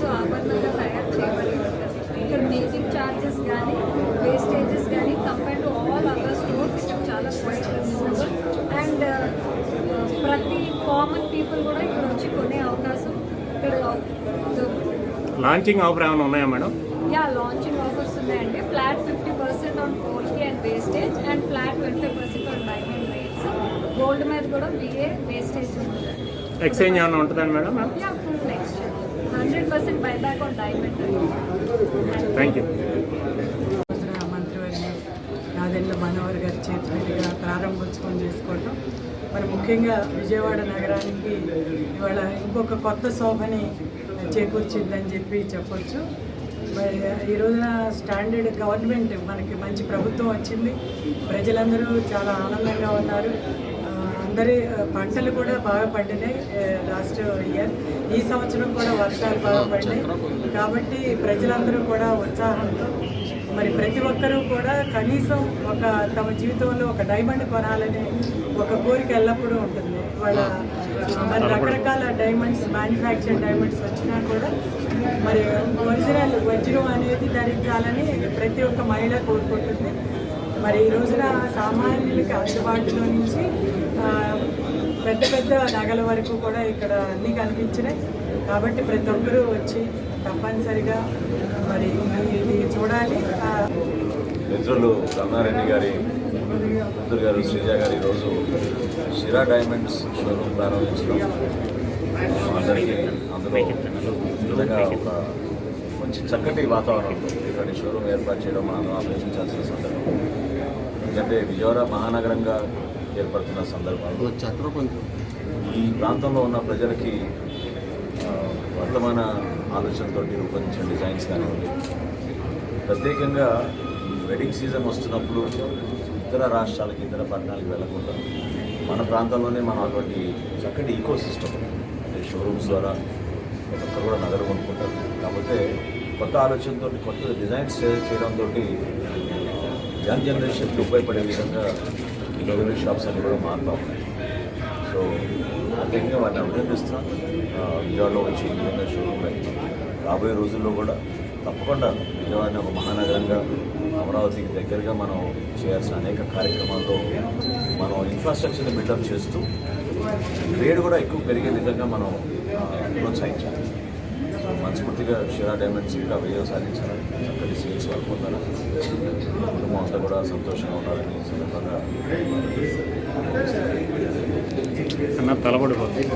Dress ఆభరణంగా తయారు చేయబడి ఉంటుంది ఇక్కడ మేకింగ్ ఛార్జెస్ కానీ వేస్టేజెస్ కానీ compare to all other stores ఇక్కడ చాలా క్వైట్ అండ్ ప్రతి కామన్ పీపుల్ కూడా ఇక్కడ వచ్చి కొనే అవకాశం ఇక్కడ లాంచింగ్ ఆఫర్ ఏమైనా ఉన్నాయా మేడం? యా లాంచింగ్ ఆఫర్స్ ఉన్నాయండి. Flat fifty percent on గోల్డ్కి and wastage and flat twenty percent on diamond rates gold మీద కూడా విఏ వేస్టేజ్ ఎక్స్చేంజ్ ఏమైనా ఉంటుందా madam? Ya full hundred percent buyback on diamond thank you మంత్రివర్యులు మనోహర్ గారి చేతి మీదుగా ప్రారంభోత్సవం చేసుకోవటం. మరి ముఖ్యంగా విజయవాడ నగరానికి ఇవాళ ఇంకొక కొత్త శోభని చేకూర్చిందని చెప్పి చెప్పొచ్చు. మరి ఈ రోజున స్టాండర్డ్ గవర్నమెంట్ మనకి మంచి ప్రభుత్వం వచ్చింది. ప్రజలందరూ చాలా ఆనందంగా ఉన్నారు. అందరి పంటలు కూడా బాగా పండినాయి లాస్ట్ ఇయర్. ఈ సంవత్సరం కూడా వర్షాలు బాగా పడినాయి. కాబట్టి ప్రజలందరూ కూడా ఉత్సాహంతో మరి ప్రతి ఒక్కరూ కూడా కనీసం ఒక తమ జీవితంలో ఒక డైమండ్ కొనాలనే ఒక కోరిక ఎల్లప్పుడూ ఉంటుంది. వాళ్ళ మరి రకరకాల డైమండ్స్ మ్యానుఫ్యాక్చర్ డైమండ్స్ వచ్చినా కూడా మరి ఒరిజినల్ వజ్రం అనేది ధరించాలని ప్రతి ఒక్క మహిళ కోరుకుంటుంది. మరి ఈ రోజున సామాన్యులకి అందుబాటులో నుంచి పెద్ద పెద్ద నగల వరకు కూడా ఇక్కడ అన్నీ కనిపించినాయి. కాబట్టి ప్రతి ఒక్కరూ వచ్చి తప్పనిసరిగా మరి ఇది చూడాలి. మిత్రులు కరుణారెడ్డి గారి మిత్రులు గారు శ్రీజ గారు ఈరోజు షిరా డైమండ్స్ షోరూమ్ ప్రారంభించడం. అందరికీ అందులో నిజంగా ఒక మంచి చక్కటి వాతావరణం ఇటువంటి షోరూమ్ ఏర్పాటు చేయడం మనం ఆలోచించాల్సిన సందర్భం. ఎందుకంటే విజయవాడ మహానగరంగా ఏర్పడుతున్న సందర్భంలో ఈ ప్రాంతంలో ఉన్న ప్రజలకి వర్తమాన ఆలోచనతో రూపొందించిన డిజైన్స్ కానివ్వండి ప్రత్యేకంగా వెడ్డింగ్ సీజన్ వస్తున్నప్పుడు ఇతర రాష్ట్రాలకి ఇతర పట్టణాలకు వెళ్ళకుండా మన ప్రాంతంలోనే మనం అటువంటి చక్కటి ఈకో సిస్టమ్ అంటే షోరూమ్స్ ద్వారా ఒక్కరు కూడా నగలు కొనుక్కుంటారు. కాకపోతే కొత్త ఆలోచనతో కొత్త డిజైన్స్ చేయడంతో యంగ్ జనరేషన్కి ఉపయోగపడే విధంగా ఈ షాప్స్ అన్ని కూడా మారుతూ ఉన్నాయి. సో ప్రత్యేకంగా వాటిని అభినందిస్తున్నాం. విజయవాడలో వచ్చి ఈ విధంగా షోరూమ్ రాబోయే రోజుల్లో కూడా తప్పకుండా విజయవాడని ఒక మహానగరంగా అమరావతికి దగ్గరగా మనం చేయాల్సిన అనేక కార్యక్రమాల్లో మనం ఇన్ఫ్రాస్ట్రక్చర్ని బిల్డప్ చేస్తూ గ్రేడ్ కూడా ఎక్కువ పెరిగే విధంగా మనం ప్రోత్సహించాలి. మనస్ఫూర్తిగా షిరా డైమండ్స్ ఇంకా విజయం సాధించాలని చక్కటి సేల్స్ వరకు ఉండాలని కుటుంబం అంతా కూడా సంతోషంగా ఉండాలని సందర్భంగా తలబడిపోతుంది